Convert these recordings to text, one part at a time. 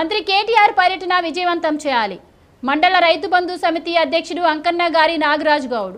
మంత్రి కేటీఆర్ పర్యటన విజయవంతం చేయాలి. మండల రైతు బంధు సమితి అధ్యక్షుడు అంకన్న గారి నాగరాజు గౌడ్.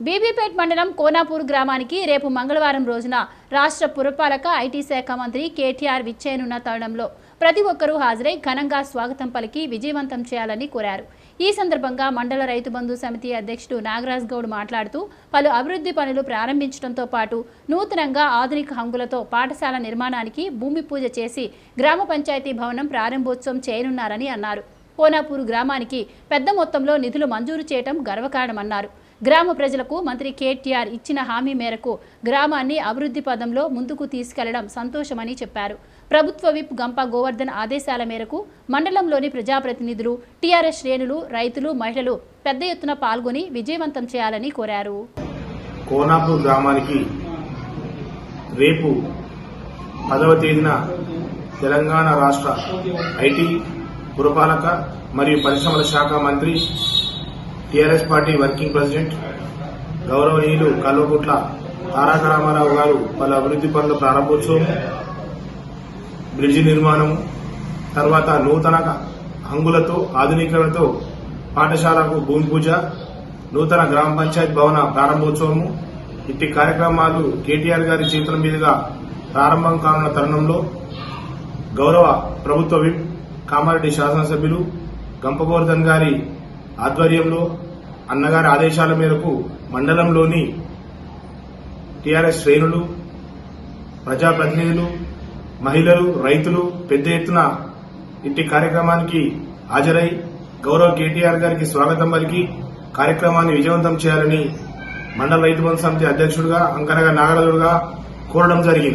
బీబీపేట్ మండలం కోనాపూర్ గ్రామానికి రేపు మంగళవారం రోజున రాష్ట్ర పురపాలక ఐటీ శాఖ మంత్రి కేటీఆర్ విచ్చేయనున్న తరుణంలో ప్రతి ఒక్కరూ హాజరై ఘనంగా స్వాగతం పలికి విజయవంతం చేయాలని కోరారు. ఈ సందర్భంగా మండల రైతు బంధు సమితి అధ్యక్షుడు నాగరాజ్ గౌడ్ మాట్లాడుతూ పలు అభివృద్ధి పనులు ప్రారంభించడంతో పాటు నూతనంగా ఆధునిక హంగులతో పాఠశాల నిర్మాణానికి భూమి పూజ చేసి గ్రామ పంచాయతీ భవనం ప్రారంభోత్సవం చేయనున్నారని అన్నారు. కోనాపూర్ గ్రామానికి పెద్ద మొత్తంలో నిధులు మంజూరు చేయడం గర్వకారణమన్నారు. గ్రామ ప్రజలకు మంత్రి కేటీఆర్ ఇచ్చిన హామీ మేరకు గ్రామాన్ని అభివృద్ధి పదంలో ముందుకు తీసుకెళ్ళడం సంతోషమని చెప్పారు. ప్రభుత్వ విప్ గంప గోవర్ధన్ ఆదేశాల మేరకు మండలంలోని ప్రజాప్రతినిధులు టీఆర్ఎస్ శ్రేణులు రైతులు మహిళలు పెద్ద ఎత్తున పాల్గొని విజయవంతం చేయాలని కోరారు. కోనాపూర్ గ్రామానికి రేపు పదవ తేదీన తెలంగాణ రాష్ట్ర ఐటీ పురపాలక మరియు పరిశ్రమల శాఖ మంత్రి టీఆర్ఎస్ పార్టీ వర్కింగ్ ప్రెసిడెంట్ గౌరవనీయులు కల్వకుట్ల తారక రామారావు గారు పలు అభివృద్ధి పనుల ప్రారంభోత్సవం బ్రిడ్జి నిర్మాణం తర్వాత నూతన హంగులతో ఆధునీకరణతో పాఠశాలకు భూమి పూజ నూతన గ్రామ పంచాయత్ భవన ప్రారంభోత్సవము. ఇట్టి కార్యక్రమాలు కేటీఆర్ గారి చేతుల మీదుగా ప్రారంభం కానున్న తరుణంలో గౌరవ ప్రభుత్వ విప్ కామారెడ్డి శాసనసభ్యులు గంపగోర్ధన్ గారి ఆధ్వర్యంలో అన్నగారి ఆదేశాల మేరకు మండలంలోని టీఆర్ఎస్ శ్రేణులు ప్రజాప్రతినిధులు మహిళలు రైతులు పెద్ద ఎత్తున ఇంటి కార్యక్రమానికి హాజరై గౌరవ కేటీఆర్ గారికి స్వాగతం పలికి కార్యక్రమాన్ని విజయవంతం చేయాలని మండల రైతు బంధు సమితి అధ్యక్షుడిగా అంకనగా నాగరాజుడుగా కోరడం జరిగింది.